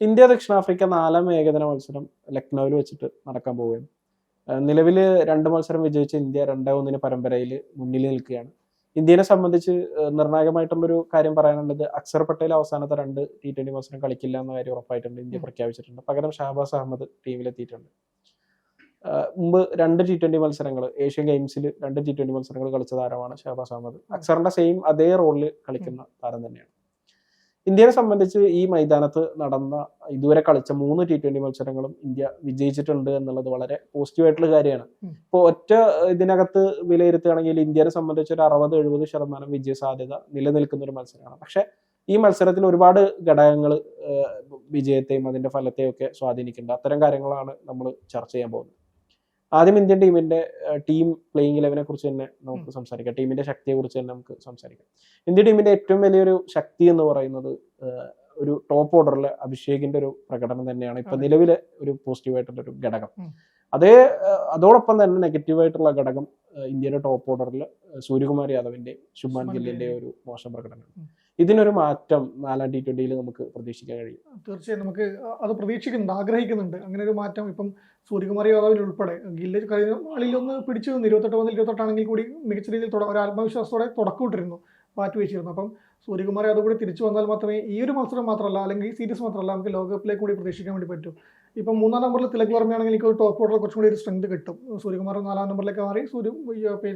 India ദക്ഷിണാഫ്രിക്ക നാലാം ഏകദിന മത്സരം ലക്നൌവിൽ വെച്ചിട്ട് നടക്കാൻ പോവുകയാണ്. നിലവിൽ രണ്ട് മത്സരം വിജയിച്ച ഇന്ത്യ രണ്ടേ ഒന്നിന് പരമ്പരയിൽ മുന്നിൽ നിൽക്കുകയാണ്. ഇന്ത്യനെ സംബന്ധിച്ച് നിർണായകമായിട്ടുള്ള നിർണായകമായിട്ടുള്ളൊരു കാര്യം പറയാനുള്ളത് അക്സർ പട്ടേൽ അവസാനത്തെ രണ്ട് ടി ട്വന്റി മത്സരം കളിക്കില്ല എന്ന കാര്യം ഉറപ്പായിട്ടുണ്ട്. ഇന്ത്യ പ്രഖ്യാപിച്ചിട്ടുണ്ട്. പകരം ഷാബാസ് അഹമ്മദ് ടീമിലെത്തിയിട്ടുണ്ട്. മുമ്പ് രണ്ട് ടി ട്വന്റി മത്സരങ്ങൾ ഏഷ്യൻ ഗെയിംസിൽ രണ്ട് ടി ട്വന്റി മത്സരങ്ങൾ കളിച്ച താരമാണ് ഷാബാസ് അഹമ്മദ്. അക്സറിന്റെ സെയിം അതേ റോളിൽ കളിക്കുന്ന താരം തന്നെയാണ്. ഇന്ത്യയെ സംബന്ധിച്ച് ഈ മൈതാനത്ത് നടന്ന ഇതുവരെ കളിച്ച മൂന്ന് ടി ട്വന്റി മത്സരങ്ങളും ഇന്ത്യ വിജയിച്ചിട്ടുണ്ട് എന്നുള്ളത് വളരെ പോസിറ്റീവായിട്ടുള്ള കാര്യമാണ്. ഇപ്പോൾ ഒറ്റ ഇതിനകത്ത് വിലയിരുത്തുകയാണെങ്കിൽ ഇന്ത്യയെ സംബന്ധിച്ച് ഒരു അറുപത് എഴുപത് ശതമാനം വിജയ സാധ്യത നിലനിൽക്കുന്ന ഒരു മത്സരമാണ്. പക്ഷെ ഈ മത്സരത്തിൽ ഒരുപാട് ഘടകങ്ങൾ വിജയത്തെയും അതിന്റെ ഫലത്തെയും ഒക്കെ സ്വാധീനിക്കുന്നുണ്ട്. അത്തരം കാര്യങ്ങളാണ് നമ്മൾ ചർച്ച ചെയ്യാൻ പോകുന്നത്. ആദ്യം ഇന്ത്യൻ ടീമിന്റെ ടീം പ്ലേയിങ് ഇലവനെ കുറിച്ച് തന്നെ നമുക്ക് സംസാരിക്കാം. ടീമിന്റെ ശക്തിയെ കുറിച്ച് തന്നെ നമുക്ക് സംസാരിക്കാം. ഇന്ത്യൻ ടീമിന്റെ ഏറ്റവും വലിയൊരു ശക്തി എന്ന് പറയുന്നത് ഒരു ടോപ്പ് ഓർഡറിൽ അഭിഷേകിന്റെ ഒരു പ്രകടനം തന്നെയാണ് ഇപ്പൊ നിലവിലെ ഒരു പോസിറ്റീവ് ആയിട്ടുള്ള ഒരു ഘടകം. അതേ അതോടൊപ്പം തന്നെ നെഗറ്റീവ് ആയിട്ടുള്ള ഘടകം ഇന്ത്യയുടെ ടോപ്പ് ഓർഡറിൽ സൂര്യകുമാർ യാദവിന്റെ ശുഭ്മാൻ ശുഭ്മാൻ ഗില്ലിന്റെ. ഒരു മോശം പ്രകടനമാണ്. ഇതിനൊരു മാറ്റം നാലാം ടി ട്വന്റിയിൽ നമുക്ക് പ്രതീക്ഷിക്കാൻ കഴിയും. തീർച്ചയായും നമുക്ക് അത് പ്രതീക്ഷിക്കുന്നുണ്ട് ആഗ്രഹിക്കുന്നുണ്ട്. അങ്ങനെ ഒരു മാറ്റം ഇപ്പം സൂര്യകുമാർ യാദവിൽ ഉൾപ്പെടെ ഗില്ല് കഴിഞ്ഞ കളിയിലൊന്ന് പിടിച്ചു നിന്ന് ഇരുപത്തെട്ട് മുതൽ ഇരുപത്തെട്ടാണെങ്കിൽ കൂടി മികച്ച രീതിയിൽ ഒരു ആത്മവിശ്വാസത്തോടെ തുടക്കമിട്ടിരുന്നു മാറ്റി വെച്ചിരുന്നു അപ്പം സൂര്യകുമാർ യാദവ് കൂടി തിരിച്ചു വന്നാൽ മാത്രമേ ഈ ഒരു മത്സരം മാത്രമല്ല അല്ലെങ്കിൽ ഈ സീരീസ് മാത്രമല്ല നമുക്ക് ലോകകപ്പിലേക്ക് കൂടി പ്രതീക്ഷിക്കാൻ വേണ്ടി പറ്റും. ഇപ്പം മൂന്നാം നമ്പറിൽ തിലക് വർമ്മയാണെങ്കിൽ എനിക്ക് ടോപ്പ് ഓർഡറിൽ കുറച്ചും കൂടി ഒരു സ്ട്രെങ്ത് കിട്ടും. സൂര്യകുമാർ നാലാം നമ്പറിലേക്ക് മാറി സൂര്യ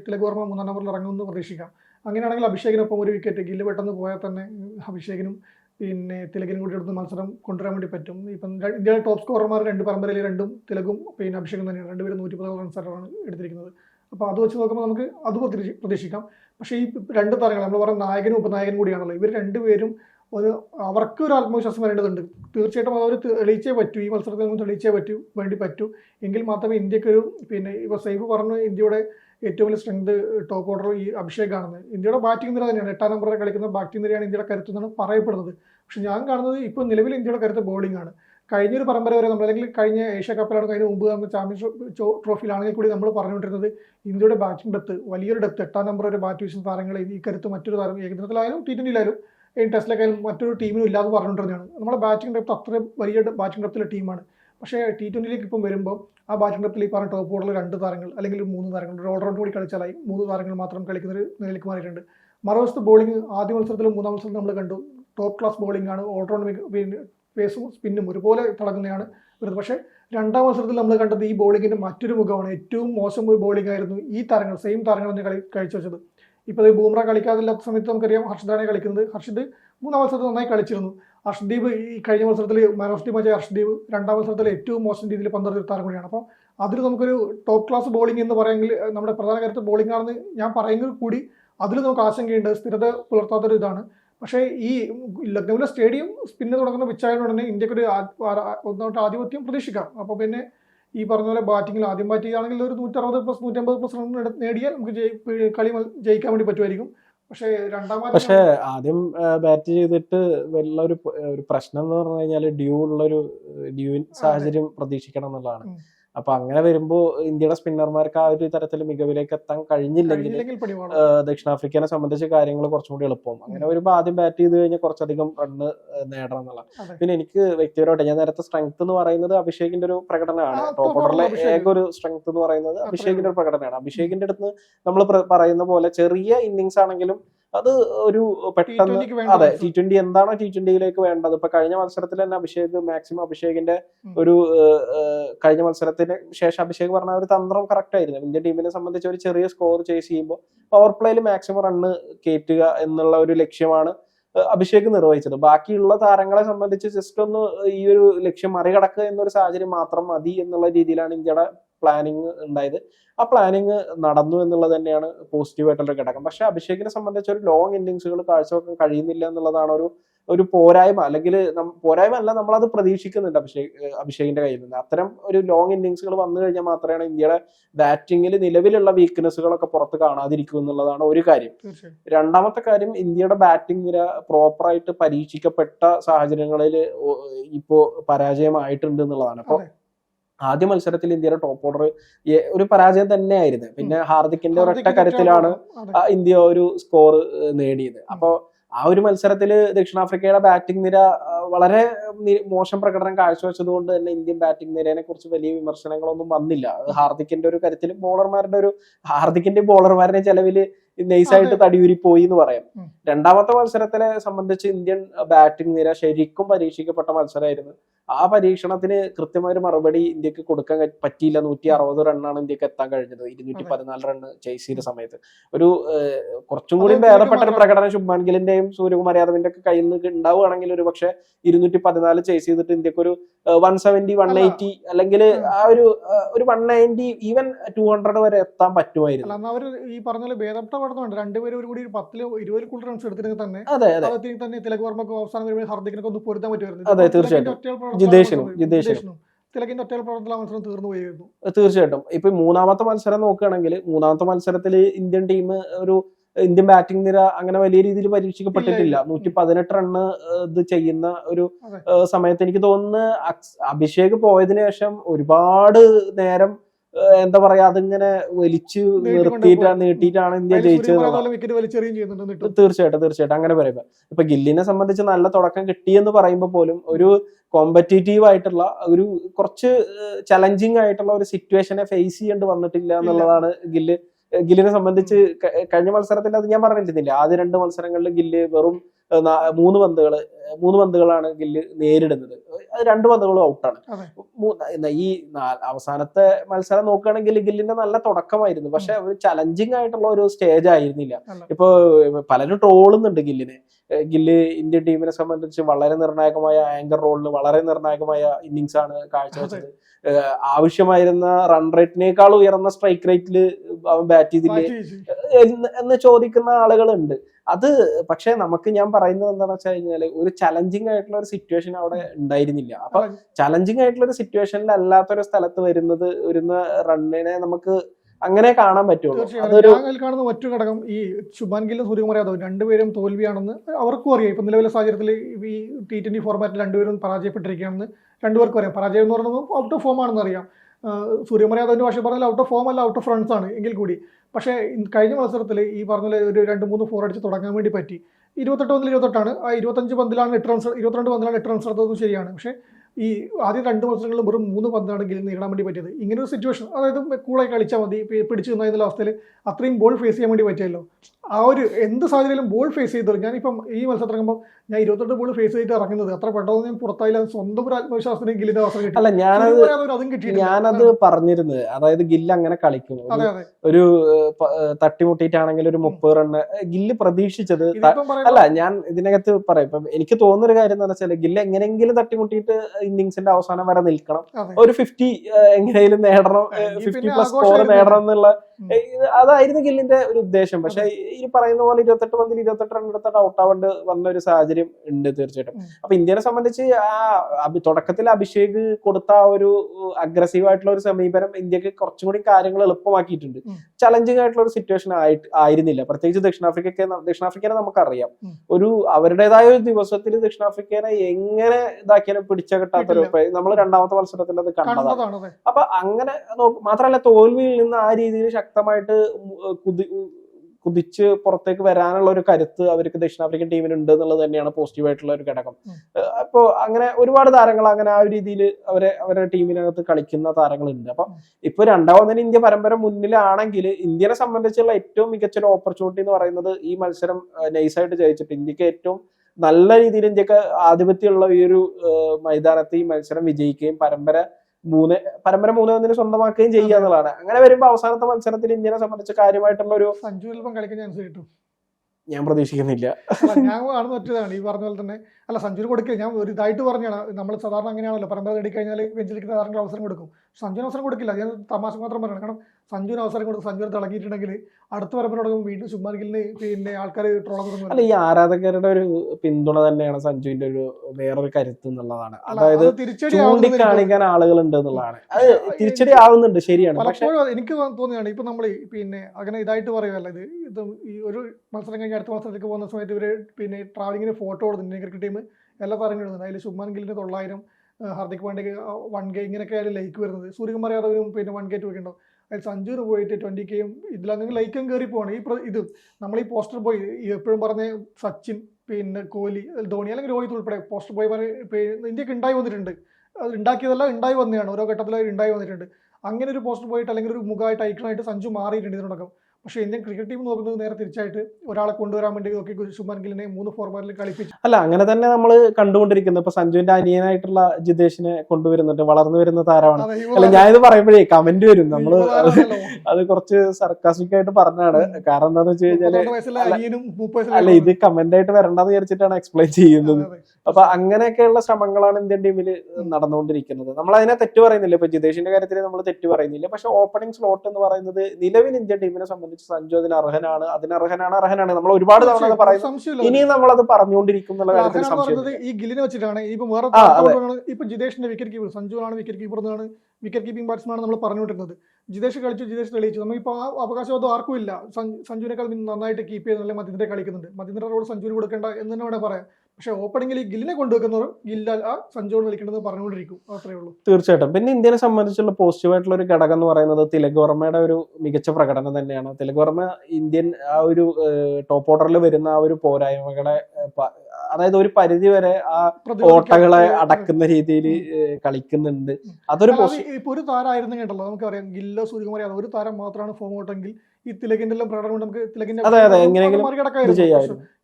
തിലക് വർമ്മ മൂന്നാം നമ്പറിൽ ഇറങ്ങുമെന്ന് പ്രതീക്ഷിക്കാം. അങ്ങനെയാണെങ്കിൽ അഭിഷേകിനൊപ്പം ഒരു വിക്കറ്റ് ഗില്ല് പെട്ടെന്ന് പോയാൽ തന്നെ അഭിഷേകിനും പിന്നെ തിലകിനും കൂടി എടുത്ത് മത്സരം കൊണ്ടുവരാൻ വേണ്ടി പറ്റും. ഇപ്പം ഇന്ത്യയിലെ ടോപ്പ് സ്കോറർമാർ രണ്ട് പരമ്പരയിൽ രണ്ടും തിലകും പിന്നെ അഭിഷേകും തന്നെയാണ്. രണ്ടുപേരും നൂറ്റി പതിനാറ് റൺസാണ് എടുത്തിരിക്കുന്നത്. അപ്പോൾ അത് വെച്ച് നോക്കുമ്പോൾ നമുക്ക് അത് പ്രതീക്ഷിക്കാം. പക്ഷേ ഈ രണ്ട് താരങ്ങൾ നമ്മൾ പറയുന്ന നായകനും ഉപനായകനും കൂടിയാണല്ലോ ഇവർ രണ്ടുപേരും ഒരു അവർക്ക് ഒരു ആത്മവിശ്വാസം വരേണ്ടതുണ്ട്. തീർച്ചയായിട്ടും അവർ തെളിയിച്ചേ പറ്റൂ. ഈ മത്സരത്തിൽ നിന്ന് തെളിയിച്ചേ പറ്റൂ വേണ്ടി പറ്റൂ. എങ്കിൽ മാത്രമേ ഇന്ത്യക്കൊരു പിന്നെ ഇപ്പോൾ സൈഫ് പറഞ്ഞു ഇന്ത്യയുടെ ഏറ്റവും വലിയ സ്ട്രെങ്ത് ടോപ്പ് ഓർഡർ ഈ അഭിഷേക് ആണെന്ന് ഇന്ത്യയുടെ ബാറ്റിംഗ് നിര തന്നെയാണ്. എട്ടാം നമ്പറിൽ കളിക്കുന്ന ബാറ്റിംഗ് നിരയാണ് ഇന്ത്യയുടെ കരുത്ത് എന്നാണ് പറയപ്പെടുന്നത്. പക്ഷെ ഞാൻ കാണുന്നത് ഇപ്പോൾ നിലവിൽ ഇന്ത്യയുടെ കരുത്ത് ബോളിംഗ് ആണ്. കഴിഞ്ഞൊരു പരമ്പര വരെ നമ്മൾ അല്ലെങ്കിൽ കഴിഞ്ഞ ഏഷ്യ കപ്പിലാണ് കഴിഞ്ഞ മുമ്പ് നമ്മൾ ചാമ്പ്യൻഷിപ്പ് ട്രോഫിയിലാണെങ്കിൽ കൂടി നമ്മൾ പറഞ്ഞുകൊണ്ടിരുന്നത് ഇന്ത്യയുടെ ബാറ്റിംഗ് ഡെപ്ത് വലിയൊരു ഡെപ്ത് എട്ടാം നമ്പർ ഒരു ബാറ്റ് താരങ്ങൾ ഈ കരുത്ത് മറ്റൊരു താരം ഏകദിനത്തിലായാലും ടി ട്വന്റിയിലായാലും ഈ ടെസ്റ്റിലേക്കായാലും മറ്റൊരു ടീമിനും ഇല്ലാതെ പറഞ്ഞുകൊണ്ടിരുന്നതാണ്. നമ്മുടെ ബാറ്റിംഗ് ഡെപ്ത് അത്രയും വലിയ ബാറ്റിംഗ് ഡെപ്തിലെ ടീമാണ് പക്ഷേ ടി ട്വന്റിയിലേക്ക് ഇപ്പം വരുമ്പോൾ ആ ബാറ്റിംഗ് ഡെപ്തിൽ ഈ പറഞ്ഞ ടോപ്പ് ഓർഡറിൽ രണ്ട് താരങ്ങൾ അല്ലെങ്കിൽ മൂന്ന് താരങ്ങൾ. ഒരു ഓൾറൗണ്ട് കൂടി കളിച്ചാലായി. മൂന്ന് താരങ്ങൾ മാത്രം കളിക്കുന്ന ഒരു നിലയിലേക്ക് മാറിയിട്ടുണ്ട്. മറുവശത്ത് ബോളിംഗ് ആദ്യ മത്സരത്തിലും മൂന്നാം മത്സരത്തിലും നമ്മൾ കണ്ടു. ടോപ്പ് ക്ലാസ് ബോളിംഗ് ആണ്. ഓൾറൗണ്ട് പേസും സ്പിന്നും ഒരുപോലെ തിളങ്ങുന്നതാണ് വരുന്നത്. പക്ഷേ രണ്ടാം മത്സരത്തിൽ നമ്മൾ കണ്ടത് ഈ ബോളിങ്ങിന്റെ മറ്റൊരു മുഖമാണ്. ഏറ്റവും മോശം ബോളിംഗ് ആയിരുന്നു ഈ താരങ്ങൾ സെയിം താരങ്ങൾ തന്നെ കളി കാഴ്ചവെച്ചത് ഇപ്പോൾ ഈ ബൂമ്ര കളിക്കാതില്ലാത്ത സമയത്ത് നമുക്കറിയാം ഹർഷിദാണ് കളിക്കുന്നത്. ഹർഷിദ് മൂന്നാം മത്സരത്തിൽ നന്നായി കളിച്ചിരുന്നു. ഹർഷ്ദീപ് ഈ കഴിഞ്ഞ മത്സരത്തിൽ man of the match Harshdeep രണ്ടാം മത്സരത്തിൽ ഏറ്റവും മോശം രീതിയിൽ പന്ത്രണ്ട് താരം കൂടിയാണ്. അപ്പോൾ അതിൽ നമുക്കൊരു ടോപ്പ് ക്ലാസ് ബോളിംഗ് എന്ന് പറയുമെങ്കിൽ നമ്മുടെ പ്രധാന കാര്യത്തിൽ ബോളിംഗ് ആണെന്ന് ഞാൻ പറയുമെങ്കിൽ കൂടി അതിൽ നമുക്ക് ആശങ്കയുണ്ട്. സ്ഥിരത പുലർത്താത്തൊരു ഇതാണ്. പക്ഷേ ഈ ലക്നൌവിലെ സ്റ്റേഡിയം സ്പിന്ന് തുടങ്ങുന്ന പിച്ചായതുകൊണ്ട് ഇന്ത്യയ്ക്ക് ഒരു ഒന്നോട്ട് ആധിപത്യം പ്രതീക്ഷിക്കാം. അപ്പോൾ പിന്നെ ഈ പറഞ്ഞ പോലെ ബാറ്റിങ്ങിൽ ആദ്യം ബാറ്റ് ചെയ്യുകയാണെങ്കിൽ ഒരു നൂറ്ററുപത് പ്ലസ് നൂറ്റമ്പത് പ്ലസ് റൺ നേടിയാൽ നമുക്ക് കളി ജയിക്കാൻ വേണ്ടി പറ്റുമായിരിക്കും. പക്ഷേ രണ്ടാം പക്ഷേ ആദ്യം ബാറ്റ് ചെയ്തിട്ട് വല്ല ഒരു പ്രശ്നം എന്ന് പറഞ്ഞു കഴിഞ്ഞാൽ ഡ്യൂ ഉള്ള ഒരു ഡ്യൂ സാഹചര്യം പ്രതീക്ഷിക്കണം എന്നുള്ളതാണ്. അപ്പൊ അങ്ങനെ വരുമ്പോ ഇന്ത്യയുടെ സ്പിന്നർമാർക്ക് ആ ഒരു തരത്തിൽ മികവിലേക്ക് എത്താൻ കഴിഞ്ഞില്ലെങ്കിൽ ദക്ഷിണാഫ്രിക്കനെ സംബന്ധിച്ച് കാര്യങ്ങൾ കുറച്ചും കൂടി എളുപ്പം. അങ്ങനെ വരുമ്പോൾ ആദ്യം ബാറ്റ് ചെയ്ത് കഴിഞ്ഞാൽ കുറച്ചധികം റണ്ണ് നേടണം എന്നുള്ള പിന്നെ എനിക്ക് വ്യക്തിപരമായിട്ട് ഞാൻ നേരത്തെ സ്ട്രെങ്ത് എന്ന് പറയുന്നത് അഭിഷേകിന്റെ ഒരു പ്രകടനമാണ്. ടോപ്പ് ഓർഡറിലെ ഏക ഒരു സ്ട്രെങ്ത് എന്ന് പറയുന്നത് അഭിഷേകിന്റെ ഒരു പ്രകടനമാണ്. അഭിഷേകിന്റെ അടുത്ത് നമ്മൾ പറയുന്ന പോലെ ചെറിയ ഇന്നിങ്സ് ആണെങ്കിലും അത് ഒരു പെട്ടെന്ന് T20 ക്ക് വേണ്ട അതെ. ടി ട്വന്റി എന്താണോ ടി ട്വന്റിയിലേക്ക് വേണ്ടത്. ഇപ്പൊ കഴിഞ്ഞ മത്സരത്തിൽ തന്നെ അഭിഷേക് മാക്സിമം അഭിഷേകിന്റെ ഒരു കഴിഞ്ഞ ഏഹ്, മത്സരത്തിന് ശേഷം അഭിഷേക് പറഞ്ഞ ഒരു തന്ത്രം കറക്റ്റ് ആയിരുന്നു. ഇന്ത്യൻ ടീമിനെ സംബന്ധിച്ച് ഒരു ചെറിയ സ്കോർ ചേസ് ചെയ്യുമ്പോൾ പവർ പ്ലേയിൽ മാക്സിമം റണ്ണ് കയറ്റുക എന്നുള്ള ഒരു ലക്ഷ്യമാണ് അഭിഷേക് നിർവഹിച്ചത്. ബാക്കിയുള്ള താരങ്ങളെ സംബന്ധിച്ച് ജസ്റ്റ് ഒന്ന് ഈ ഒരു ലക്ഷ്യം മറികടക്കുക എന്നൊരു സാഹചര്യം മാത്രം മതി എന്നുള്ള രീതിയിലാണ് ഇന്ത്യയുടെ പ്ലാനിങ് ഉണ്ടായത്. ആ പ്ലാനിങ് നടന്നു എന്നുള്ളത് തന്നെയാണ് പോസിറ്റീവ് ആയിട്ടുള്ള ഘടകം. പക്ഷെ അഭിഷേകിനെ സംബന്ധിച്ച് ഒരു ലോങ് ഇന്നിങ്സുകൾ കാഴ്ചവെക്കാൻ കഴിയുന്നില്ല എന്നുള്ളതാണ് ഒരു ഒരു പോരായ്മ. അല്ലെങ്കിൽ പോരായ്മ അല്ല നമ്മളത് പ്രതീക്ഷിക്കുന്നുണ്ട് അഭിഷേക് അഭിഷേകിന്റെ കയ്യിൽ നിന്ന്. അത്തരം ഒരു ലോങ് ഇന്നിങ്സുകൾ വന്നു കഴിഞ്ഞാൽ മാത്രമാണ് ഇന്ത്യയുടെ ബാറ്റിങ്ങിൽ നിലവിലുള്ള വീക്ക്നെസ്സുകളൊക്കെ പുറത്ത് കാണാതിരിക്കും എന്നുള്ളതാണ് ഒരു കാര്യം. രണ്ടാമത്തെ കാര്യം ഇന്ത്യയുടെ ബാറ്റിംഗ് നിര പ്രോപ്പറായിട്ട് പരീക്ഷിക്കപ്പെട്ട സാഹചര്യങ്ങളിൽ ഇപ്പോ പരാജയമായിട്ടുണ്ട് എന്നുള്ളതാണ്. അപ്പൊ അതെ. ആദ്യ മത്സരത്തിൽ ഇന്ത്യയുടെ ടോപ്പ് ഓർഡർ ഒരു പരാജയം തന്നെയായിരുന്നു. പിന്നെ ഹാർദിക്കിന്റെ ഒരൊറ്റ കരുത്തിലാണ് ഇന്ത്യ ഒരു സ്കോർ നേടിയത്. അപ്പോ ആ ഒരു മത്സരത്തിൽ ദക്ഷിണാഫ്രിക്കയുടെ ബാറ്റിംഗ് നിര വളരെ മോശം പ്രകടനം കാഴ്ചവെച്ചത് കൊണ്ട് തന്നെ ഇന്ത്യൻ ബാറ്റിംഗ് നിരയെ കുറിച്ച് വലിയ വിമർശനങ്ങളൊന്നും വന്നില്ല. ഹാർദിക്കിന്റെ ഒരു കരുത്തിലും ബോളർമാരുടെ ഒരു ഹാർദിക്കിന്റെ ബോളർമാരുടെ ചെലവിൽ നൈസായിട്ട്. തടിയൂരി പോയി എന്ന് പറയാം രണ്ടാമത്തെ മത്സരത്തിനെ സംബന്ധിച്ച് ഇന്ത്യൻ ബാറ്റിംഗ് നിര ശരിക്കും പരീക്ഷിക്കപ്പെട്ട മത്സരമായിരുന്നു ആ പരീക്ഷണത്തിന് കൃത്യമായ ഒരു മറുപടി ഇന്ത്യയ്ക്ക് കൊടുക്കാൻ പറ്റിയില്ല. നൂറ്റി അറുപത് റണ്ണാണ് ഇന്ത്യയ്ക്ക് എത്താൻ കഴിഞ്ഞത്. ഇരുന്നൂറ്റി പതിനാല് റണ്ണ് ചേസ് ചെയ്ത സമയത്ത്. ഒരു കുറച്ചും കൂടി ഭേദപ്പെട്ട ഒരു പ്രകടനം ശുഭ്മാൻ ഗിലിന്റെയും സൂര്യകുമാർ യാദവിന്റെ ഒക്കെ കയ്യിൽ നിന്ന് ഉണ്ടാവുകയാണെങ്കിൽ ഒരു പക്ഷെ ഇരുന്നൂറ്റി പതിനാല് ചേസ് ചെയ്തിട്ട് ഇന്ത്യയ്ക്ക് ഒരു വൺ സെവന്റി വൺ. എയ്റ്റി അല്ലെങ്കിൽ ആ ഒരു ഒരു one ninety even two hundred വരെ എത്താൻ പറ്റുമായിരുന്നു. ഈ പറഞ്ഞ ഭേദപ്പെട്ട പഠനമുണ്ട് രണ്ടുപേരും ഒരു കൂടി ഒരു പത്തിൽ ഇരുപതിൽ കൂടുതൽ റൺസ് എടുത്തിട്ടുണ്ടെങ്കിൽ തന്നെ തന്നെ തിലക് വർമ്മക്കും അവസാനം വരുമ്പോൾ ഹർദിക്കിനൊക്കെ ഒന്ന് പൊരുത്താൻ പറ്റുമായിരുന്നു. ജിതേഷിനും, ജിതേഷിനും. തിലകിന്റെ മത്സരം തീർന്നു പോയിരുന്നു. തീർച്ചയായിട്ടും. ഇപ്പൊ മൂന്നാമത്തെ മത്സരം നോക്കുകയാണെങ്കിൽ മൂന്നാമത്തെ മത്സരത്തിൽ ഇന്ത്യൻ ടീം ഒരു ഇന്ത്യൻ ബാറ്റിംഗ് നിര അങ്ങനെ വലിയ രീതിയിൽ പരീക്ഷിക്കപ്പെട്ടിട്ടില്ല. നൂറ്റി പതിനെട്ട് റണ്ണ് ഇത് ചെയ്യുന്ന ഒരു സമയത്ത് എനിക്ക് തോന്നുന്നു അഭിഷേക് പോയതിനു ശേഷം ഒരുപാട് നേരം എന്താ പറയാ അതിങ്ങനെ വലിച്ചു നിർത്തിയിട്ടാണ് നീട്ടിയിട്ടാണ് ഇന്ത്യ ജയിച്ചത്. തീർച്ചയായിട്ടും തീർച്ചയായിട്ടും. അങ്ങനെ പറയുമ്പോ ഇപ്പൊ ഗില്ലിനെ സംബന്ധിച്ച് നല്ല തുടക്കം കിട്ടിയെന്ന് പറയുമ്പോൾ പോലും ഒരു കോമ്പറ്റീറ്റീവ് ആയിട്ടുള്ള ഒരു കുറച്ച് ചലഞ്ചിങ് ആയിട്ടുള്ള ഒരു സിറ്റുവേഷനെ ഫേസ് ചെയ്യേണ്ടി വന്നിട്ടില്ല എന്നുള്ളതാണ് ഗില്ല്. ഗില്ലിനെ സംബന്ധിച്ച് കഴിഞ്ഞ മത്സരത്തിൽ അത് ഞാൻ പറഞ്ഞിരുന്നില്ല ആദ്യ രണ്ട് മത്സരങ്ങളിൽ ഗില്ല് വെറും മൂന്ന് പന്തുകൾ മൂന്ന് പന്തുകളാണ് ഗില്ല് നേരിടുന്നത്. അത് രണ്ട് പന്തുകളും ഔട്ടാണ്. ഈ അവസാനത്തെ മത്സരം നോക്കുകയാണെങ്കിൽ ഗില്ലിന്റെ നല്ല തുടക്കമായിരുന്നു. പക്ഷെ ഒരു ചലഞ്ചിങ് ആയിട്ടുള്ള ഒരു സ്റ്റേജ് ആയിരുന്നില്ല. ഇപ്പൊ പലരും ട്രോളുന്നുണ്ട് ഗില്ലിനെ. ഗില്ല് ഇന്ത്യൻ ടീമിനെ സംബന്ധിച്ച് വളരെ നിർണായകമായ ആങ്കർ റോളിന് വളരെ നിർണായകമായ ഇന്നിങ്സ് ആണ് കാഴ്ചവെച്ചത്. ആവശ്യമായിരുന്ന റൺ റേറ്റിനേക്കാൾ ഉയർന്ന സ്ട്രൈക്ക് റേറ്റിൽ അവൻ ബാറ്റ് ചെയ്തില്ലേ? എന്ന് ചോദിക്കുന്ന ആളുകളുണ്ട്. അത് പക്ഷേ നമുക്ക് ഞാൻ പറയുന്നത് എന്താണെന്ന് വെച്ചാൽ കഴിഞ്ഞാൽ ഒരു ചലഞ്ചിങ് ആയിട്ടുള്ള ഒരു സിറ്റുവേഷൻ അവിടെ ഉണ്ടായിരുന്നില്ല. അപ്പൊ ചലഞ്ചിങ് ആയിട്ടുള്ള ഒരു സിറ്റുവേഷനിൽ അല്ലാത്തൊരു സ്ഥലത്ത് വരുന്നത് വരുന്ന റണ്ണിനെ നമുക്ക് അങ്ങനെ കാണാൻ പറ്റുള്ളൂ. മറ്റു കാണുന്ന മറ്റൊരു ഘടകം ഈ ശുഭാൻ ഗില്ലും സൂര്യകുമാർ യാദവ് രണ്ടുപേരും തോൽവിയാണെന്ന് അവർക്കും അറിയാം. ഇപ്പൊ നിലവിലെ സാഹചര്യത്തിൽ ഈ ടി ട്വന്റി ഫോർമാറ്റിൽ രണ്ടുപേരും പരാജയപ്പെട്ടിരിക്കുകയാണെന്ന് രണ്ടുപേർക്കും അറിയാം. പരാജയം എന്ന് പറയുന്നത് ഔട്ട് ഓഫ് ഫോം ആണെന്ന് അറിയാം. സൂര്യകുമാർ യാദവിന്റെ ഭാഷ പറഞ്ഞാൽ ഔട്ട് ഓഫ് ഫോം അല്ല ഔട്ട് ഓഫ് ഫ്രണ്ട്സ് ആണ്. എങ്കിൽ കൂടി പക്ഷേ കഴിഞ്ഞ മത്സരത്തിൽ ഈ പറഞ്ഞ ഒരു രണ്ട് മൂന്ന് ഫോർ അടിച്ച് തുടങ്ങാൻ വേണ്ടി പറ്റി. ഇരുപത്തെട്ട് പന്തിൽ ഇരുപത്തെട്ടാണ്. ആ ഇരുപത്തഞ്ച് പന്തിലാണ് എട്ട് റൺസ് ഇരുപത്തിരണ്ട് പന്തിലാണ് എട്ട് റൺസ് എടുത്തതും ശരിയാണ്. പക്ഷേ ഈ ആദ്യ രണ്ട് മത്സരങ്ങളിൽ വെറും മൂന്ന് പന്താണ് ഗിൽ നേടാൻ വേണ്ടി പറ്റിയത്. ഇങ്ങനെ ഒരു സിറ്റുവേഷൻ അതായത് കൂളായി കളിച്ചാൽ മതി പിടിച്ചു നിന്ന അവസ്ഥയിൽ അത്രയും ബോൾ ഫേസ് ചെയ്യാൻ വേണ്ടി പറ്റിയല്ലോ. ആ ഒരു എന്ത് സാഹചര്യത്തിലും ബോൾ ഫേസ് ചെയ്തത് ഞാനിപ്പം ഈ മത്സരത്തിൽ ഇറങ്ങുമ്പോൾ ഞാൻ ഇരുപത്തെട്ട് ബോൾ ഫേസ് ചെയ്തിട്ട് ഇറങ്ങുന്നത്. അത്ര പെട്ടെന്ന് ഞാൻ പുറത്തായില്ല. സ്വന്തം ഒരു ആത്മവിശ്വാസത്തിന് ഗില്ലിന്റെ അവസരം കിട്ടി അല്ല ഞാനത്. ഞാനത് പറഞ്ഞിരുന്നത്. അതായത് ഗില്ല് അങ്ങനെ കളിക്കും. ഒരു- തട്ടിമുട്ടിയിട്ടാണെങ്കിൽ ഒരു മുപ്പത് റണ്ണ് ഗില്ല് പ്രതീക്ഷിച്ചത് അല്ല ഞാൻ ഇതിനകത്ത് പറയാം. ഇപ്പം എനിക്ക് തോന്നുന്ന ഒരു കാര്യം എന്ന് വെച്ചാൽ ഗില്ല് എങ്ങനെയെങ്കിലും തട്ടിമുട്ടിയിട്ട് ഇന്നിങ്സിന്റെ അവസാനം വരെ നിൽക്കണം. ഒരു ഫിഫ്റ്റി എങ്ങനെയും നേടണം. ഫിഫ്റ്റി പ്ലസ് സ്കോർ നേടണം എന്നുള്ള. അതായിരുന്നു ഗില്ലിന്റെ ഒരു ഉദ്ദേശം. പക്ഷെ ഈ പറയുന്ന പോലെ ഇരുപത്തെട്ട് പന്തിൽ ഇരുപത്തെട്ട് റൺ എടുത്തിട്ട് ഔട്ട് ആവേണ്ട വന്ന ഒരു സാഹചര്യം ഉണ്ട് തീർച്ചയായിട്ടും. അപ്പൊ ഇന്ത്യനെ സംബന്ധിച്ച് ആ തുടക്കത്തിൽ അഭിഷേക് കൊടുത്ത ആ ഒരു അഗ്രസീവ് ആയിട്ടുള്ള ഒരു സമീപനം ഇന്ത്യയ്ക്ക് കുറച്ചും കൂടി കാര്യങ്ങൾ എളുപ്പമാക്കിയിട്ടുണ്ട്. ചലഞ്ചിങ് ആയിട്ടുള്ള ഒരു സിറ്റുവേഷൻ ആയിട്ട് ആയിരുന്നില്ല. പ്രത്യേകിച്ച് ദക്ഷിണാഫ്രിക്കയ്ക്ക് ദക്ഷിണാഫ്രിക്കനെ നമുക്കറിയാം. ഒരു അവരുടേതായ ഒരു ദിവസത്തിൽ ദക്ഷിണാഫ്രിക്കനെ എങ്ങനെ ഇതാക്കിയാലും പിടിച്ച കിട്ടാത്തൊരു നമ്മൾ രണ്ടാമത്തെ മത്സരത്തിൽ അത് കണ്ടതാണ്. അപ്പൊ അങ്ങനെ മാത്രമല്ല തോൽവിയിൽ നിന്ന് ആ രീതിയിൽ ശക്തമായിട്ട് കുതി കുതിച്ച് പുറത്തേക്ക് വരാനുള്ള ഒരു കരുത്ത് അവർക്ക് ദക്ഷിണാഫ്രിക്കൻ ടീമിനുണ്ട് എന്നുള്ളത് തന്നെയാണ് പോസിറ്റീവ് ആയിട്ടുള്ള ഒരു ഘടകം. അപ്പോ അങ്ങനെ ഒരുപാട് താരങ്ങൾ അങ്ങനെ ആ ഒരു രീതിയിൽ അവരെ അവരുടെ ടീമിനകത്ത് കളിക്കുന്ന താരങ്ങളുണ്ട് അപ്പൊ. ഇപ്പൊ രണ്ടാമതിന് ഇന്ത്യ പരമ്പര മുന്നിലാണെങ്കിൽ ഇന്ത്യനെ സംബന്ധിച്ചുള്ള ഏറ്റവും മികച്ച ഒരു ഓപ്പർച്യൂണിറ്റി എന്ന് പറയുന്നത് ഈ മത്സരം നൈസായിട്ട് ജയിച്ചിട്ട് ഇന്ത്യയ്ക്ക് ഏറ്റവും നല്ല രീതിയിൽ ഇന്ത്യയ്ക്ക് ആധിപത്യമുള്ള ഈ ഒരു മൈതാനത്ത് ഈ മത്സരം വിജയിക്കുകയും പരമ്പര മൂന്ന് പരമ്പര മൂന്ന് ഒന്നിന് സ്വന്തമാക്കുകയും ചെയ്യുക എന്നുള്ളതാണ്. അങ്ങനെ വരുമ്പോൾ അവസാനത്തെ മത്സരത്തിൽ ഇന്ത്യനെ സംബന്ധിച്ച കാര്യമായിട്ടുള്ള ഒരു സഞ്ജു ചിലപ്പം കളിക്കാൻ ചാൻസ് കിട്ടും. ഞാൻ പ്രതീക്ഷിക്കുന്നില്ല. ഞാൻ കാണുന്ന ഒറ്റതാണ് ഈ പറഞ്ഞ പോലെ തന്നെ അല്ല സഞ്ജുവിന് കൊടുക്കുക ഞാൻ ഒരു ഇതായിട്ട് പറഞ്ഞാണ് നമ്മൾ സാധാരണ അങ്ങനെയാണല്ലോ. പരമ്പര നേടിക്കഴിഞ്ഞാൽ വെഞ്ചരിക്കുന്ന താരങ്ങൾക്ക് അവസരം കൊടുക്കും. സഞ്ജുവിന് അവസരം കൊടുക്കില്ല. ഞാൻ തമാശ മാത്രം പറയണം. കാരണം സഞ്ജുവിന് അവസരം കൊടുത്ത് സഞ്ജുവിന് തിളങ്ങിയിട്ടുണ്ടെങ്കിൽ അടുത്ത പരമ്പര തുടങ്ങുമ്പോൾ വീണ്ടും ശുഭാൻ ഗില്ലിന് പിന്നെ ആൾക്കാർ ട്രോളാൻ അല്ല തുടങ്ങും ഈ ആരാധകരുടെ ഒരു പിന്തുണ തന്നെയാണ് സഞ്ജുവിന്റെ ഒരു വേറൊരു കരുത്ത് എന്നുള്ളതാണ്. അതായത് അത് തിരിച്ചടി കാണിക്കാൻ ചൂണ്ടിക്കാണിക്കാൻ ആളുകൾ ഉണ്ട് എന്നുള്ളതാണ്. അത് തിരിച്ചടി ആവുന്നുണ്ട്. ശരിയാണ്. പക്ഷെ പലപ്പോഴും എനിക്ക് തോന്നിയാണ് ഇപ്പൊ നമ്മൾ പിന്നെ അങ്ങനെ ഇതായിട്ട് പറയുമല്ല ഇത് ഇത് ഈ ഒരു മത്സരം കഴിഞ്ഞ അടുത്ത മത്സരത്തിലേക്ക് പോകുന്ന സമയത്ത് ഇവർ പിന്നെ ട്രാവലിങ്ങിന് ഫോട്ടോ കൊടുത്തു ഇന്ത്യൻ ക്രിക്കറ്റ് ടീം എല്ലാ താരങ്ങളും ഇടുന്നത് അതിൽ ശുഭ്മാൻ ഗില്ലിന് തൊള്ളായിരം ഹാർദിക് പാണ്ഡ്യക്ക് വൺ കെ ഇങ്ങനെയൊക്കെ അതിൽ ലൈക്ക് വരുന്നത്. സൂര്യകുമാർ യാദവിനും പിന്നെ വൺ കെ ടു ഒക്കെ ഉണ്ടാവും. അതിൽ സഞ്ജുവിന് പോയിട്ട് ട്വന്റി കെയും ഇതിലാണെങ്കിൽ ലൈക്കും കയറി പോകണം ഈ ഇത് നമ്മൾ ഈ പോസ്റ്റർ ബോയ് എപ്പോഴും പറഞ്ഞ സച്ചിൻ പിന്നെ കോഹ്ലി ധോണി അല്ലെങ്കിൽ രോഹിത് ഉൾപ്പെടെ പോസ്റ്റർ പോസ്റ്റ് ബോയ്മാർ ഇന്ത്യയ്ക്ക് ഉണ്ടായി വന്നിട്ടുണ്ട്. അത് ഉണ്ടാക്കിയതല്ല ഉണ്ടായി വന്നതാണ് ഓരോ ഘട്ടത്തിൽ ഉണ്ടായി വന്നിട്ടുണ്ട്. അങ്ങനെ ഒരു പോസ്റ്റർ ബോയിട്ട് അല്ലെങ്കിൽ ഒരു മുഖമായിട്ട് ഐക്കണായിട്ട് സഞ്ജു മാറിയിട്ടുണ്ട് ഇതിനോടകം. പക്ഷേ ഇന്ത്യൻ ക്രിക്കറ്റ് ടീം നോക്കുന്നത് നേരെ തിരിച്ചായിട്ട് ഒരാളെ കൊണ്ടുവരാൻ വേണ്ടി നോക്കി ശുഭൻ ഗില്ലിനെ മൂന്ന് ഫോർമാറ്റിൽ കളിപ്പിച്ചു. അല്ല അങ്ങനെ തന്നെ നമ്മൾ കണ്ടുകൊണ്ടിരിക്കുന്നത്. ഇപ്പൊ സഞ്ജുവിന്റെ അനിയനായിട്ടുള്ള ജിതേഷിനെ കൊണ്ടുവരുന്നുണ്ട്. വളർന്നു വരുന്ന താരമാണ്. അല്ല ഞാനിത് പറയുമ്പോഴേ കമന്റ് വരും. നമ്മൾ അത് കുറച്ച് സർക്കാസ്റ്റിക് ആയിട്ട് പറഞ്ഞാണ്. കാരണം എന്താന്ന് വെച്ച് കഴിഞ്ഞാൽ അല്ല- ഇത് കമന്റ് ആയിട്ട് വരണ്ടെന്ന് വിചാരിച്ചിട്ടാണ് എക്സ്പ്ലെയിൻ ചെയ്യുന്നത്. അപ്പൊ അങ്ങനെയൊക്കെയുള്ള ശ്രമങ്ങളാണ് ഇന്ത്യൻ ടീമിൽ നടന്നുകൊണ്ടിരിക്കുന്നത്. നമ്മൾ അതിനെ തെറ്റ് പറയുന്നില്ല. ഇപ്പൊ ജിതേഷിന്റെ കാര്യത്തിൽ നമ്മൾ തെറ്റ് പറയുന്നില്ല. പക്ഷെ ഓപ്പണിംഗ് സ്ലോട്ട് എന്ന് പറയുന്നത് നിലവിൽ ഇന്ത്യൻ ടീമിനെ സംബന്ധിച്ച് സഞ്ജു അതിന് അർഹനാണ് അതിന് അർഹനാണ്. അർഹനാണ് നമ്മൾ ഒരുപാട് തവണ അത് പറയുന്നു. ഇനി നമ്മൾ അത് പറഞ്ഞുകൊണ്ടിരിക്കും എന്നുള്ള കാര്യത്തിൽ സംശയം ഈ വെച്ചിട്ടാണ്. ഇപ്പൊ വേറെ ഇപ്പൊ ജിതേഷിന്റെ വിക്കറ്റ് കീപ്പർ വിക്കറ്റ് കീപ്പർ എന്നാണ് വിക്കറ്റ് കീപ്പിംഗ് ബാറ്റ്സ്മാൻ നമ്മൾ പറഞ്ഞുകൊണ്ടിരുന്നത്. ജിതേഷ് കളിച്ചു ജിതേഷ് തെളിയിച്ചു. നമ്മളിപ്പോൾ ആ അവകാശവാദം ആർക്കും ഇല്ല സഞ്ജുവിനെക്കാൾ നന്നായിട്ട് കീപ്പ് ചെയ്യുന്നില്ല മധ്യനിര കളിക്കുന്നുണ്ട്. മതിന്ദ്ര റോഡ് സഞ്ജുവിന് കൊടുക്കേണ്ട എന്ന് തന്നെ വേണേൽ പറയാം. പക്ഷേ ഓപ്പണിംഗിൽ ഗില്ലിനെ കൊണ്ടുവെക്കുന്നവർ ഗില്ല ആ സഞ്ജുവിന് കളിക്കേണ്ടത് പറഞ്ഞുകൊണ്ടിരിക്കും. അത്രേ ഉള്ളൂ. തീർച്ചയായിട്ടും. പിന്നെ ഇന്ത്യനെ സംബന്ധിച്ചുള്ള പോസിറ്റീവായിട്ടുള്ള ഒരു ഘടകം എന്ന് പറയുന്നത് തിലക് വർമ്മയുടെ ഒരു മികച്ച പ്രകടനം തന്നെയാണ്. തിലക് വർമ്മ ഇന്ത്യൻ ആ ഒരു ടോപ്പ് ഓർഡറിൽ വരുന്ന ആ ഒരു പോരായ്മകളെ അതായത് ഒരു പരിധി വരെ ആ ഓട്ടകളെ അടക്കുന്ന രീതിയിൽ കളിക്കുന്നുണ്ട്. അതൊരു ഇപ്പൊ ഒരു താരമായിരുന്നു കേട്ടല്ലോ നമുക്ക് പറയാം ഗില്ല സൂര്യകുമാരി ഒരു താരം മാത്രമാണ് ഫോം ഔട്ടെങ്കിൽ ഈ തിലകിന്റെ എല്ലാം പ്രകടനം കൊണ്ട് നമുക്ക് തിലകിന്റെ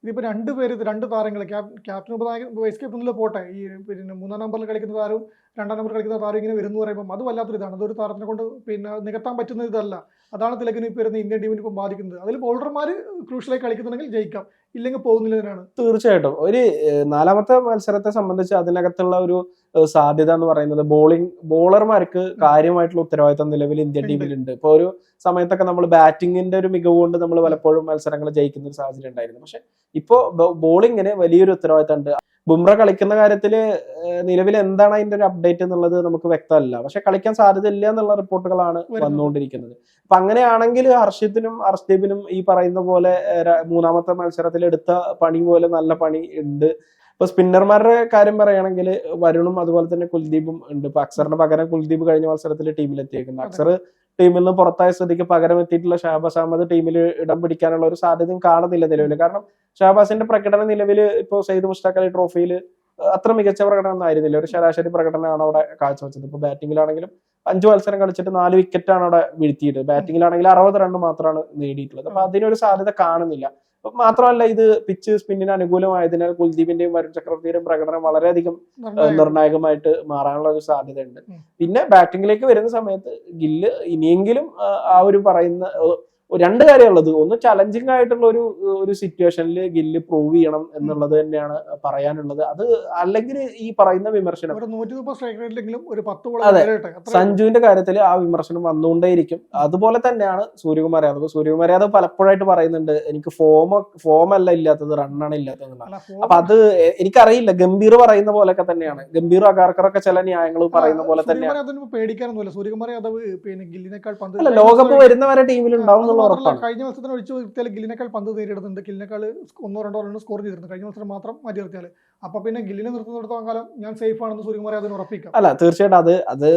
ഇതിപ്പോ രണ്ട് പേര് രണ്ട് താരങ്ങൾ ക്യാപ്റ്റൻ ഉപനായകൻ വൈസ് ക്യാപ്റ്റനിൽ പോട്ടെ. ഈ പിന്നെ മൂന്നാം നമ്പറിൽ കളിക്കുന്ന താരവും രണ്ടാം നമ്പറിൽ കളിക്കുന്ന താരം ഇങ്ങനെ വരുന്നു പറയുമ്പോൾ അത് വല്ലാത്തൊരു ഇതാണ് അതൊരു താരത്തിനെ കൊണ്ട് പിന്നെ നികത്താൻ പറ്റുന്ന ഇതല്ല. അതാണ് തിലകിന് ഇപ്പോൾ വരുന്ന ഇന്ത്യൻ ടീമിന് ഇപ്പോൾ ബാധിക്കുന്നത്. അതിൽ ബോളർമാർ ക്രൂഷ്യലായി കളിക്കുന്നുണ്ടെങ്കിൽ ജയിക്കാം. ഇല്ലെങ്കിൽ പോകുന്നില്ലതിനാണ് തീർച്ചയായിട്ടും. ഒരു നാലാമത്തെ മത്സരത്തെ സംബന്ധിച്ച് അതിനകത്തുള്ള ഒരു സാധ്യത എന്ന് പറയുന്നത് ബോളിംഗ് ബോളർമാർക്ക് കാര്യമായിട്ടുള്ള ഉത്തരവാദിത്തം നിലവിൽ ഇന്ത്യൻ ഉണ്ട്. ടീമിലുണ്ട്. ഇപ്പൊ ഒരു സമയത്തൊക്കെ നമ്മൾ ബാറ്റിംഗിന്റെ ഒരു മികവ് കൊണ്ട് നമ്മൾ പലപ്പോഴും മത്സരങ്ങൾ ജയിക്കുന്ന ഒരു സാഹചര്യം ഉണ്ടായിരുന്നു. പക്ഷെ ഇപ്പോ ബോളിങ്ങിന് വലിയൊരു ഉത്തരവാദിത്തം ഉണ്ട്. ബുംറ കളിക്കുന്ന കാര്യത്തിൽ നിലവിൽ എന്താണ് അതിന്റെ ഒരു അപ്ഡേറ്റ് എന്നുള്ളത് നമുക്ക് വ്യക്തമല്ല. പക്ഷെ കളിക്കാൻ സാധ്യതയില്ല എന്നുള്ള റിപ്പോർട്ടുകളാണ് വന്നുകൊണ്ടിരിക്കുന്നത്. അപ്പൊ അങ്ങനെയാണെങ്കിൽ ഹർഷിത്തിനും ഹർഷ്ദീപിനും ഈ പറയുന്ന പോലെ മൂന്നാമത്തെ മത്സരത്തിൽ എടുത്ത പണി പോലെ നല്ല പണി ഉണ്ട്. ഇപ്പൊ സ്പിന്നർമാരുടെ കാര്യം പറയുകയാണെങ്കിൽ വരുണും അതുപോലെ തന്നെ കുൽദീപും ഉണ്ട്. ഇപ്പൊ അക്സറിന് പകരം കുൽദീപ് കഴിഞ്ഞ മത്സരത്തിൽ ടീമിലെത്തിയേക്കുന്നത്. അക്സർ ടീമിൽ നിന്ന് പുറത്തായ സ്ഥിതിക്ക് പകരം എത്തിയിട്ടുള്ള ഷാബാസ് അഹമ്മദ് ടീമിൽ ഇടം പിടിക്കാനുള്ള ഒരു സാധ്യതയും കാണുന്നില്ല നിലവിൽ. കാരണം ഷാബാസിന്റെ പ്രകടനം നിലവിൽ ഇപ്പോൾ സെയ്ദ് മുഷ്താഖ് അലി ട്രോഫിയിൽ അത്ര മികച്ച പ്രകടനം ഒന്നും ആയിരുന്നില്ല. ഒരു ശരാശരി പ്രകടനമാണ് അവിടെ കാഴ്ചവെച്ചത്. ഇപ്പൊ ബാറ്റിംഗിലാണെങ്കിലും അഞ്ചു മത്സരം കളിച്ചിട്ട് നാല് വിക്കറ്റാണ് അവിടെ വീഴ്ത്തിയത്. ബാറ്റിംഗിലാണെങ്കിൽ അറുപത് റൺ മാത്രമാണ് നേടിയിട്ടുള്ളത്. അപ്പൊ അതിനൊരു സാധ്യത കാണുന്നില്ല. മാത്രമല്ല ഇത് പിച്ച് സ്പിന്നിന് അനുകൂലമായതിനാൽ കുൽദീപിന്റെയും വരുൺ ചക്രവർത്തിയുടെയും പ്രകടനം വളരെയധികം നിർണായകമായിട്ട് മാറാനുള്ള ഒരു സാധ്യതയുണ്ട് പിന്നെ ബാറ്റിംഗിലേക്ക് വരുന്ന സമയത്ത് ഗില്ല് ഇനിയെങ്കിലും ആ, ഒരു പറയുന്ന രണ്ട് കാര്യമുള്ളത്. ഒന്ന് ചലഞ്ചിങ് ആയിട്ടുള്ള ഒരു ഒരു സിറ്റുവേഷനിൽ ഗില്ല് പ്രൂവ് ചെയ്യണം എന്നുള്ളത് തന്നെയാണ് പറയാനുള്ളത്. അത് അല്ലെങ്കിൽ ഈ പറയുന്ന വിമർശനം. ഒരു അതെ. സഞ്ജുവിന്റെ കാര്യത്തിൽ ആ വിമർശനം വന്നുകൊണ്ടേയിരിക്കും. അതുപോലെ തന്നെയാണ് സൂര്യകുമാർ യാദവ്. സൂര്യകുമാർ യാദവ് പലപ്പോഴായിട്ട് പറയുന്നുണ്ട് എനിക്ക് ഫോം ഫോം അല്ല ഇല്ലാത്തത് റണ്ണാണ് ഇല്ലാത്തത് അപ്പൊ അത് എനിക്കറിയില്ല. ഗംഭീർ പറയുന്ന പോലൊക്കെ തന്നെയാണ്. ഗംഭീർ അഗാർക്കറൊക്കെ ചില ന്യായങ്ങൾ പറയുന്ന പോലെ തന്നെയാണ്. പേടിക്കാനൊന്നുമില്ല. സൂര്യകുമാർ യാദവ് പിന്നെ ഗില്ലിനേക്കാൾ ലോകകപ്പ് വരുന്നവരെ ടീമിലുണ്ടാവും എന്നുള്ള ഉറപ്പാണ്. കഴിഞ്ഞ മത്സരത്തിന് ഒഴിച്ചു നിർത്തിയാൽ ഗില്ലിനേക്കാൾ പന്ത് നേരിടുന്നുണ്ട്. ഗില്ലിനേക്കാൾ ഒന്നോ രണ്ടോ റണ്ണ് സ്കോർ ചെയ്തിരുന്നു കഴിഞ്ഞ മത്സരം മാത്രം മാറ്റി നിർത്തിയാൽ. അപ്പൊ പിന്നെ ഗില്ലിനെ നിർത്തുന്നിടത്തോളം കാലം ഞാൻ സേഫ് ആണെന്ന് സൂര്യകുമാർ അതിന് ഉറപ്പിക്കാം. അല്ല തീർച്ചയായിട്ടും അത് അത്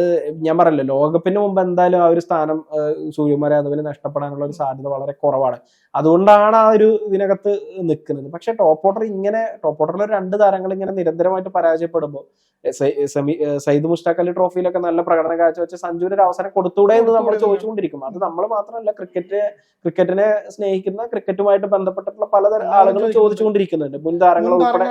ഞാൻ പറയല്ലോ ലോകകപ്പിന് മുമ്പ് എന്തായാലും ആ ഒരു സ്ഥാനം സൂര്യകുമാർ യാദവിന് നഷ്ടപ്പെടാനുള്ള ഒരു സാധ്യത വളരെ കുറവാണ്. അതുകൊണ്ടാണ് ആ ഒരു ഇതിനകത്ത് നിൽക്കുന്നത് പക്ഷെ ടോപ്പ് ഓർഡർ ഇങ്ങനെ ടോപ്പ് ഓർഡറിൽ രണ്ട് താരങ്ങൾ ഇങ്ങനെ നിരന്തരമായിട്ട് പരാജയപ്പെടുമ്പോൾ സെമി സയ്യിദ് മുഷ്താഖ് അലി ട്രോഫിയിലൊക്കെ നല്ല പ്രകടനം കാഴ്ചവെച്ച് സഞ്ജുവിന് ഒരു അവസരം കൊടുത്തൂടെ എന്ന് നമ്മൾ ചോദിച്ചുകൊണ്ടിരിക്കും. അത് നമ്മൾ മാത്രമല്ല ക്രിക്കറ്റ് ക്രിക്കറ്റിനെ സ്നേഹിക്കുന്ന ക്രിക്കറ്റുമായിട്ട് ബന്ധപ്പെട്ടിട്ടുള്ള പലതരം ആളുകളും ചോദിച്ചുകൊണ്ടിരിക്കുന്നുണ്ട്. മുൻ താരങ്ങൾ ഉൾപ്പെടെ.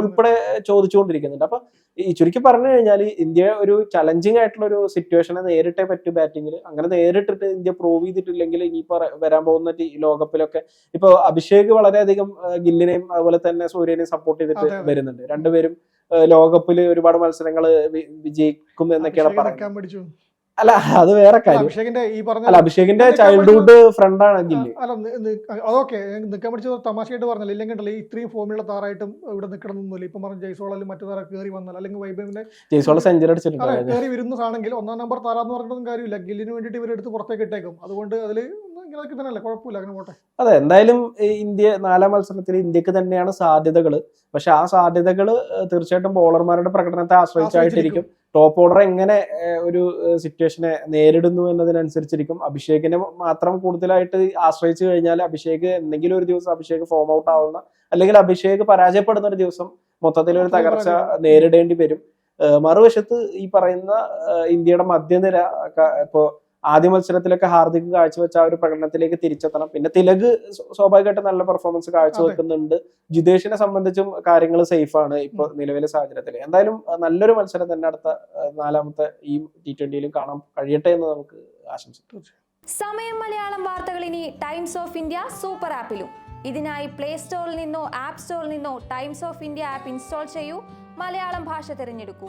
ഉൾപ്പെടെ ചോദിച്ചുകൊണ്ടിരിക്കുന്നുണ്ട്. അപ്പൊ ഈ ചുരുക്കി പറഞ്ഞു കഴിഞ്ഞാൽ ഇന്ത്യ ഒരു ചലഞ്ചിങ് ആയിട്ടുള്ള ഒരു സിറ്റുവേഷനെ നേരിട്ടേ പറ്റൂ ബാറ്റിംഗിൽ അങ്ങനെ നേരിട്ടിട്ട് ഇന്ത്യ പ്രൂവ് ചെയ്തിട്ടില്ലെങ്കിൽ ഇനിയിപ്പോ വരാൻ പോകുന്ന ഈ ലോകകപ്പിലൊക്കെ ഇപ്പൊ അഭിഷേക് വളരെയധികം ഗില്ലിനെയും അതുപോലെ തന്നെ സൂര്യനെയും സപ്പോർട്ട് ചെയ്തിട്ട്. വരുന്നുണ്ട്. രണ്ടുപേരും ലോകകപ്പിൽ ഒരുപാട് മത്സരങ്ങൾ വിജയിക്കും എന്നൊക്കെയാണ് പറയുന്നത്. അല്ല അത് വേറെ കാര്യം. അഭിഷേകിന്റെ ഈ പറഞ്ഞ അല്ല അഭിഷേകിന്റെ ചൈൽഡ്ഹുഡ് ഫ്രണ്ടാണ് ഗില്ല് അല്ല അതൊക്കെ നിൽക്കാൻ പഠിച്ചത് തമാശയായിട്ട് പറഞ്ഞില്ല. ഇല്ലെങ്കിൽ ഇത്രയും ഫോമിലുള്ള താറായിട്ടും ഇവിടെ നിൽക്കണമെന്നൊന്നുമില്ല ഇപ്പം പറഞ്ഞ ജയ്സോളാലും മറ്റു താറ കയറി വന്നാൽ അല്ലെങ്കിൽ വൈബിന്റെ ജയ്സോള സെഞ്ചുറി അടിച്ചിട്ടുണ്ട്. കയറി വരുന്നതാണെങ്കിൽ ഒന്നാം നമ്പർ താരാന്ന് പറഞ്ഞിട്ടൊന്നും കാര്യമില്ല. ഗില്ലിന് വേണ്ടിയിട്ട് ഇവരെടുത്ത് പുറത്തേക്ക് ഇട്ടേക്കും. അതുകൊണ്ട് അതിൽ ഇങ്ങനെയൊക്കെ തന്നെയല്ലേ? കുഴപ്പമില്ല അങ്ങനെ പോട്ടെ. അതെ എന്തായാലും ഇന്ത്യ നാലാം മത്സരത്തിൽ ഇന്ത്യയ്ക്ക് തന്നെയാണ് സാധ്യതകൾ പക്ഷെ ആ സാധ്യതകൾ തീർച്ചയായിട്ടും ബോളർമാരുടെ പ്രകടനത്തെ ആശ്രയിച്ചായിട്ടിരിക്കും. ടോപ്പ് ഓർഡർ എങ്ങനെ ഒരു സിറ്റുവേഷനെ നേരിടുന്നു എന്നതിനനുസരിച്ചിരിക്കും. അഭിഷേകിനെ മാത്രം കൂടുതലായിട്ട് ആശ്രയിച്ചു കഴിഞ്ഞാൽ അഭിഷേക് എന്തെങ്കിലും ഒരു ദിവസം അഭിഷേക് ഫോം ഔട്ട് ആവുന്ന അല്ലെങ്കിൽ അഭിഷേക് പരാജയപ്പെടുന്ന ഒരു ദിവസം മൊത്തത്തിൽ ഒരു തകർച്ച നേരിടേണ്ടി വരും. മറുവശത്ത് ഈ പറയുന്ന ഇന്ത്യയുടെ മധ്യനിര ഇപ്പോ ആദ്യ മത്സരത്തിലൊക്കെ ഹാർദിക് കാഴ്ചവെച്ച ആ ഒരു പ്രകടനത്തിലേക്ക് തിരിച്ചെത്തണം. പിന്നെ തിലക് സ്വ- സ്വാഭാവികമായിട്ടും നല്ല പെർഫോമൻസ് കാഴ്ചവെക്കുന്നുണ്ട്. ജിതേഷിനെ സംബന്ധിച്ചും കാര്യങ്ങൾ സേഫ് ആണ് ഇപ്പൊ നിലവിലെ സാഹചര്യത്തിൽ എന്തായാലും നല്ലൊരു മത്സരം തന്നെ അടുത്ത നാലാമത്തെ ഈ ടി ട്വന്റിയിലും കാണാൻ കഴിയട്ടെ എന്ന് നമുക്ക് ആശംസിക്കാം സമയം മലയാളം വാർത്തകൾ ഇനി ടൈംസ് ഓഫ് ഇന്ത്യ സൂപ്പർ ആപ്പിലും ഇതിനായി പ്ലേ സ്റ്റോറിൽ നിന്നോ ആപ്പ് സ്റ്റോറിൽ നിന്നോ Times of India app install ചെയ്യൂ. മലയാളം ഭാഷ തിരഞ്ഞെടുക്കൂ.